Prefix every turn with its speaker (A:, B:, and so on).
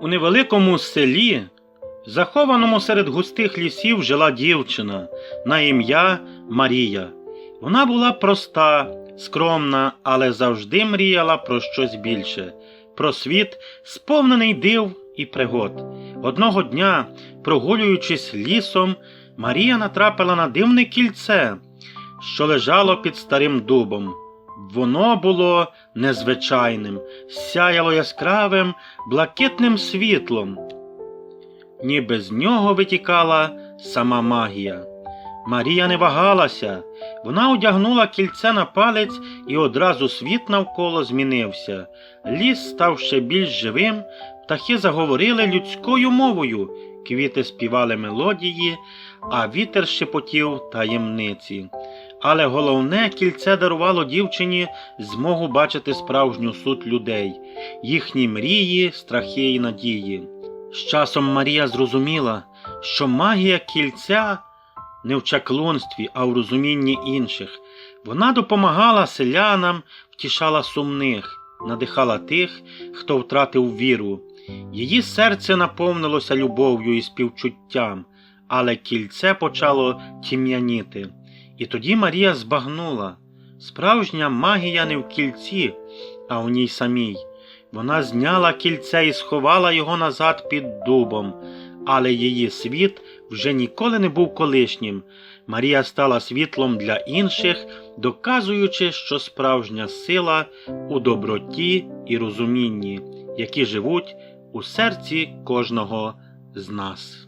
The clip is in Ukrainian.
A: У невеликому селі, захованому серед густих лісів, жила дівчина на ім'я Марія. Вона була проста, скромна, але завжди мріяла про щось більше, про світ, сповнений див і пригод. Одного дня, прогулюючись лісом, Марія натрапила на дивне кільце, що лежало під старим дубом. Воно було незвичайним, сяяло яскравим, блакитним світлом. Ніби з нього витікала сама магія. Марія не вагалася. Вона одягнула кільце на палець, і одразу світ навколо змінився. Ліс став ще більш живим, птахи заговорили людською мовою, квіти співали мелодії, а вітер шепотів таємниці. Але головне кільце дарувало дівчині змогу бачити справжню суть людей, їхні мрії, страхи і надії. З часом Марія зрозуміла, що магія кільця не в чаклунстві, а в розумінні інших. Вона допомагала селянам, втішала сумних, надихала тих, хто втратив віру. Її серце наповнилося любов'ю і співчуттям, але кільце почало тім'яніти. І тоді Марія збагнула справжня магія не в кільці, а в ній самій. Вона зняла кільце і сховала його назад під дубом, але її світ вже ніколи не був колишнім. Марія стала світлом для інших, доказуючи, що справжня сила у доброті і розумінні, які живуть у серці кожного з нас.